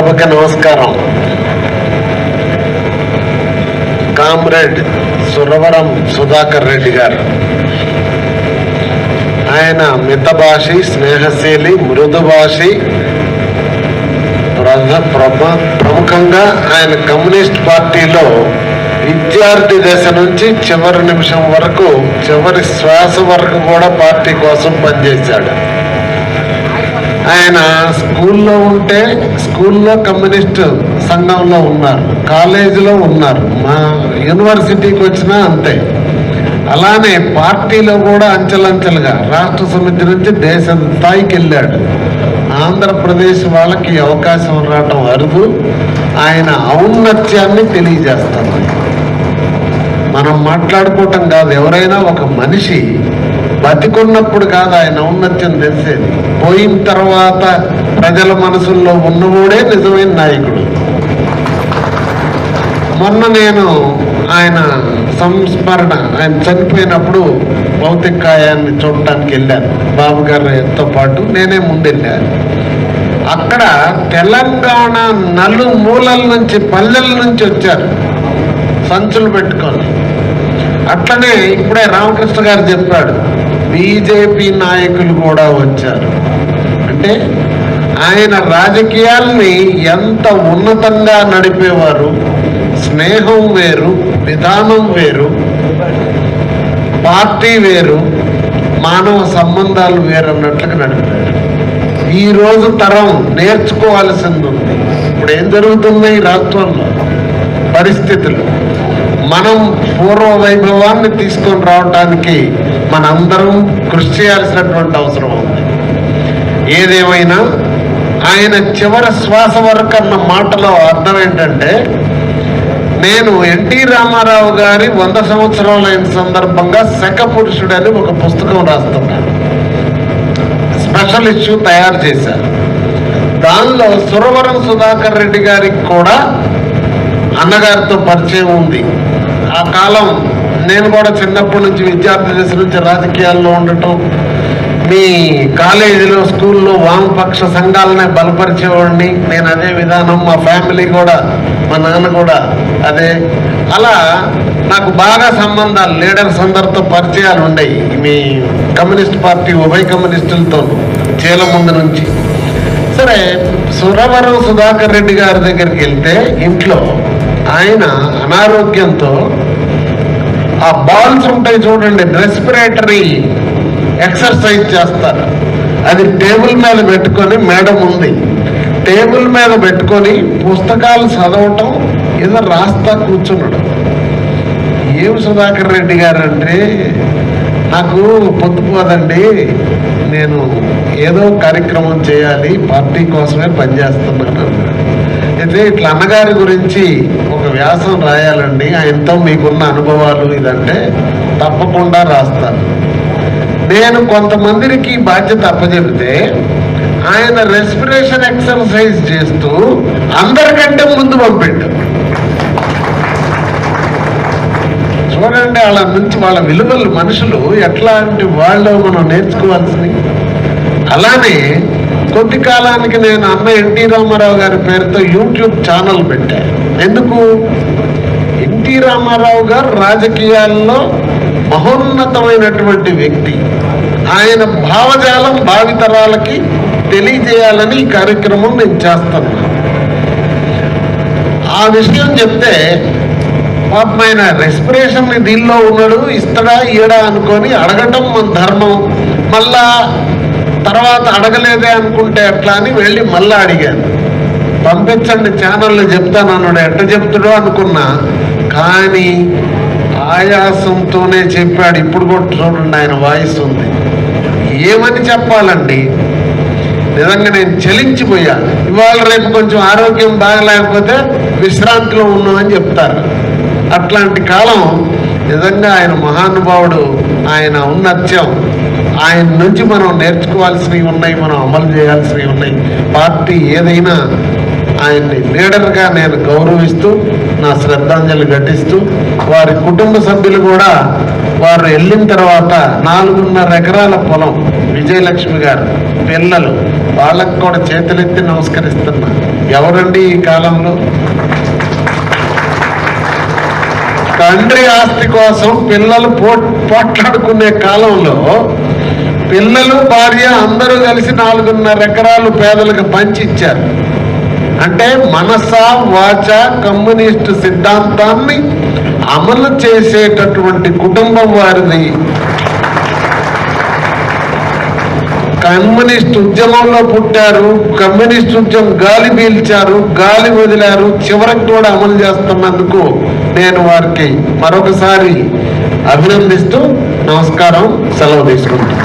సభకు నమస్కారం. కామ్రేడ్ సురవరం సుధాకర్ రెడ్డి గారు. ఆయన మితభాషి స్నేహశీలి మృదుభాషి ప్రముఖంగా ఆయన కమ్యూనిస్ట్ పార్టీలో విద్యార్థి దశ నుంచి చివరి నిమిషం వరకు చివరి శ్వాస వరకు కూడా పార్టీ కోసం పనిచేశాడు. ఆయన స్కూల్లో ఉంటే స్కూల్లో కమ్యూనిస్ట్ సంఘంలో ఉన్నారు కాలేజీలో ఉన్నారు మా యూనివర్సిటీకి వచ్చినా అంతే. అలానే పార్టీలో కూడా అంచెలంచెలుగా రాష్ట్ర సమితి నుంచి దేశ స్థాయికి వెళ్ళాడు. ఆంధ్రప్రదేశ్ వాళ్ళకి అవకాశం రావటం అరుదు. ఆయన ఔన్నత్యాన్ని తెలియజేస్తాను మనం మాట్లాడుకోవటం కాదు ఎవరైనా ఒక మనిషి బతికున్నప్పుడు కాదు ఆయన ఔన్నత్యం తెలిసేది. పోయిన తర్వాత ప్రజల మనసుల్లో ఉన్నవాడే నిజమైన నాయకుడు. మొన్న నేను ఆయన సంస్మరణ ఆయన చనిపోయినప్పుడు భౌతిక కాయాన్ని చూడటానికి వెళ్ళాను. బాబు గారితో పాటు నేనే ముందెళ్ళాను. అక్కడ తెలంగాణ నలుమూలల నుంచి పల్లెల నుంచి వచ్చారు. సంచులు పెట్టుకొని. అట్లనే ఇప్పుడే రామకృష్ణ గారు చెప్పాడు బీజేపీ నాయకులు కూడా వచ్చారు. అంటే ఆయన రాజకీయాల్ని ఎంత ఉన్నతంగా నడిపేవారు? స్నేహం వేరు విధానం వేరు పార్టీ వేరు మానవ సంబంధాలు వేరు అన్నట్లుగా నడిపాడు ఈ రోజు తరం నేర్చుకోవాల్సింది ఉంది. ఇప్పుడు ఏం జరుగుతుంది ఈ రాష్ట్రంలో? పరిస్థితులు. మనం పూర్వ వైభవాన్ని తీసుకొని రావటానికి మనందరం కృషి చేయాల్సినటువంటి అవసరం ఉంది. ఏదేమైనా ఆయన చివరి శ్వాస వరకు అన్న మాటలో అర్థం ఏంటంటే నేను ఎన్టీ రామారావు గారి వంద సంవత్సరాలైన సందర్భంగా శక పురుషుడని ఒక పుస్తకం రాస్తున్నాను. స్పెషల్ ఇష్యూ తయారు చేశారు దానిలో సురవరం సుధాకర్ రెడ్డి గారికి కూడా అన్నగారితో పరిచయం ఉంది. ఆ కాలం నేను కూడా చిన్నప్పటి నుంచి విద్యార్థి దశ నుంచి రాజకీయాల్లో ఉండటం మీ కాలేజీలో స్కూల్లో వామపక్ష సంఘాలనే బలపరిచేవాడిని. నేను అదే విధానం మా ఫ్యామిలీ కూడా మా నాన్న కూడా అదే. అలా నాకు బాగా సంబంధాలు లీడర్స్ అందరితో పరిచయాలు ఉండేవి మీ కమ్యూనిస్ట్ పార్టీ ఉభయ కమ్యూనిస్టులతో చేల ముందు నుంచి. సరే సురవరం సుధాకర్ రెడ్డి గారి దగ్గరికి వెళ్తే ఇంట్లో ఆయన అనారోగ్యంతో ఆ బాల్స్ ఉంటాయి చూడండి రెస్పిరేటరీ ఎక్సర్సైజ్ చేస్తారు. అది టేబుల్ మీద పెట్టుకొని మేడం ఉంది. టేబుల్ మీద పెట్టుకొని పుస్తకాలు చదవటం ఏదో రాస్తా కూర్చున్నాడు. ఏం సుధాకర్ రెడ్డి గారు అంటే నాకు పొద్దుపోదండి నేను ఏదో కార్యక్రమం చేయాలి పార్టీ కోసమే పనిచేస్తున్నాను. అయితే ఇట్లా అన్నగారి గురించి ఒక వ్యాసం రాయాలండి ఆయనతో మీకున్న అనుభవాలు ఇదంటే తప్పకుండా రాస్తాను. నేను కొంతమందికి బాధ్యత అప్పచెబితే ఆయన రెస్పిరేషన్ ఎక్సర్సైజ్ చేస్తూ అందరికంటే ముందు పంపిండు చూడండి వాళ్ళ నుంచి వాళ్ళ విలువలు మనుషులు ఎట్లాంటి వాళ్ళు మనం నేర్చుకోవాల్సినవి. అలానే కొద్ది కాలానికి నేను అన్న ఎన్టీ రామారావు గారి పేరుతో యూట్యూబ్ ఛానల్ పెట్టాను ఎందుకు? ఎన్టీ రామారావు గారు రాజకీయాల్లో మహోన్నతమైనటువంటి వ్యక్తి. ఆయన భావజాలం భావితరాలకి తెలియజేయాలని ఈ కార్యక్రమం నేను చేస్తాను ఆ విషయం చెప్తే పాపం ఆయన రెస్పిరేషన్ దీనిలో ఉన్నాడు ఇస్తాడా ఈడా అనుకొని అడగటం మన ధర్మం. మళ్ళా తర్వాత అడగలేదే అనుకుంటే ఎట్లా అని వెళ్ళి మళ్ళీ అడిగాను. పంపించండి ఛానల్లో చెప్తాను అన్నాడు. ఎట్ట చెప్తాడో అనుకున్నా. కానీ ఆయాసంతోనే చెప్పాడు. ఇప్పుడు కూడా చూడండి ఆయన వాయిస్ ఉంది. ఏమని చెప్పాలండి? నిజంగా నేను చలించిపోయా. ఇవాళ రేపు కొంచెం ఆరోగ్యం బాగలేకపోతే విశ్రాంతిలో ఉన్నామని చెప్తారు. అట్లాంటి కాలం నిజంగా ఆయన మహానుభావుడు ఆయన ఉన్నత్యం ఆయన నుంచి మనం నేర్చుకోవాల్సినవి ఉన్నాయి మనం అమలు చేయాల్సినవి ఉన్నాయి. పార్టీ ఏదైనా ఆయన్ని లీడర్గా నేను గౌరవిస్తూ నా శ్రద్ధాంజలి ఘటిస్తూ వారి కుటుంబ సభ్యులు కూడా వారు వెళ్ళిన తర్వాత నాలుగున్నర ఎకరాల పొలం విజయలక్ష్మి గారు పిల్లలు వాళ్ళకు కూడా చేతులెత్తి నమస్కరిస్తున్నా. ఎవరండి ఈ కాలంలో? తండ్రి ఆస్తి కోసం పిల్లలు పో పోట్లాడుకునే కాలంలో పిల్లలు భార్య అందరూ కలిసి నాలుగున్నర ఎకరాలు పేదలకు పంచి ఇచ్చారు. అంటే మనస వాచ కమ్యూనిస్టు సిద్ధాంతాన్ని అమలు చేసేటటువంటి కుటుంబం వారిది. కమ్యూనిస్ట్ ఉద్యమంలో పుట్టారు కమ్యూనిస్ట్ ఉద్యమం గాలి పీల్చారు గాలి వదిలారు చివరికి కూడా అమలు చేస్తున్నందుకు నేను వారికి మరొకసారి అభినందిస్తూ నమస్కారం సెలవు తీసుకుంటాను